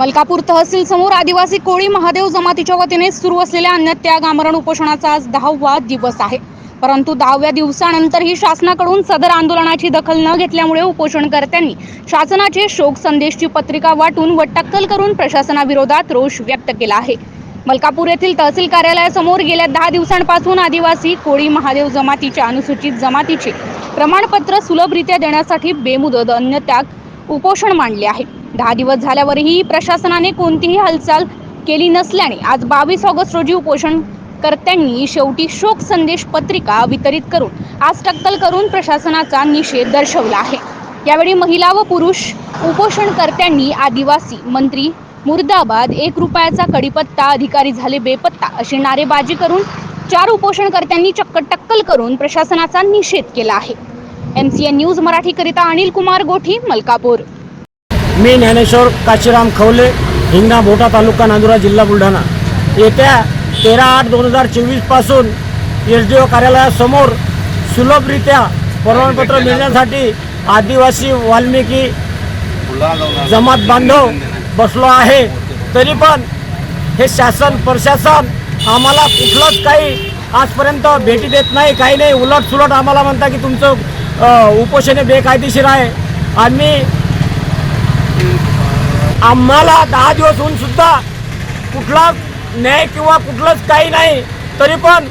मलकापूर तहसील समोर आदिवासी कोळी महादेव जमातीच्या वतीने सुरू असलेल्या अन्नत्याग आमरण उपोषणाचा आज दहावा दिवस आहे. परंतु दहाव्या दिवसानंतरही शासनाकडून सदर आंदोलनाची दखल न घेतल्यामुळे उपोषणकर्त्यांनी शासनाचे शोक संदेशची पत्रिका वाटून व टक्कल करून प्रशासनाविरोधात रोष व्यक्त केला आहे. मलकापूर येथील तहसील कार्यालयासमोर गेल्या दहा दिवसांपासून आदिवासी कोळी महादेव जमातीच्या अनुसूचित जमातीचे प्रमाणपत्र सुलभरित्या देण्यासाठी बेमुदत अन्नत्याग उपोषण मांडले आहे. दहा दिवस झाल्यावरही प्रशासनाने कोणतीही हालचाल केली नसल्याने आज बावीस ऑगस्ट रोजी उपोषणकर्त्यांनी शेवटी शोक संदेश पत्रिका वितरित करून आज टक्कल करून प्रशासनाचा निषेध दर्शवला आहे. यावेळी महिला व पुरुष उपोषणकर्त्यांनी आदिवासी मंत्री मुर्दाबाद एक रुपयाचा कडीपत्ता अधिकारी झाले बेपत्ता अशी नारेबाजी करून चार उपोषणकर्त्यांनी चक्क टक्कल करून प्रशासनाचा निषेध केला आहे. एम सी एन न्यूज मराठीकरिता अनिल कुमार गोठी मलकापूर. मी ज्ञानेश्वर काशीराम खवले हिंगणा भोटा तालुका नांदुरा जिल्हा बुलढाणा. येत्या तेरा आठ दोन हजार चोवीसपासून एस डी ओ कार्यालयासमोर सुलभरित्या प्रमाणपत्र मिळण्यासाठी आदिवासी वाल्मिकी जमात बांधव बसलो आहे. तरी पण हे शासन प्रशासन आम्हाला कुठलंच काही आजपर्यंत भेटी देत नाही काही नाही. उलट सुलट आम्हाला म्हणता की तुमचं उपोषणे उपोषण बेकायदेशीर आहे. आम्ही आम्हाला दहा दिवस होऊन सुद्धा कुठला न्याय किंवा कुठलंच काही नाही. तरी पण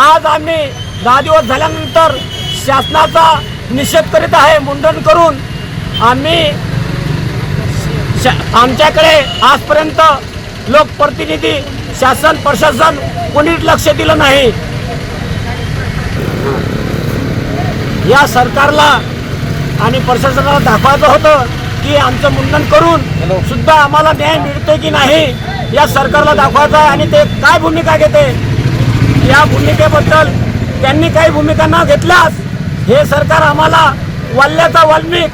आज आम्ही दहा दिवस झाल्यानंतर शासनाचा निषेध करीत आहे मुंडन करून आम्ही शा आमच्याकडे आजपर्यंत लोकप्रतिनिधी शासन प्रशासन कोणीच लक्ष दिलं नाही. या सरकारला आणि प्रशासनाला दाखवायचं होतं. की आमचं मुंडन करून सुद्धा आम्हाला न्याय मिळतो की नाही या सरकारला दाखवायचं आहे आणि ते काय भूमिका घेते? या भूमिकेबद्दल त्यांनी काही भूमिका न घेतल्यास हे सरकार आम्हाला वाल्याचा वाल्मिक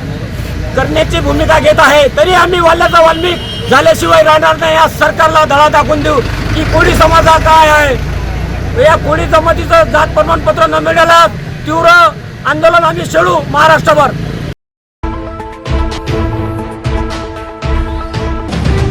करण्याची भूमिका घेत आहे. तरी आम्ही वाल्याचा वाल्मिक झाल्याशिवाय राहणार नाही. या सरकारला धडा दाखवून देऊ. की कोळी समाज हा काय आहे? या कोळी जमातीचं जात प्रमाणपत्र न मिळाल्यास तीव्र आंदोलन आम्ही छेडू महाराष्ट्रभर.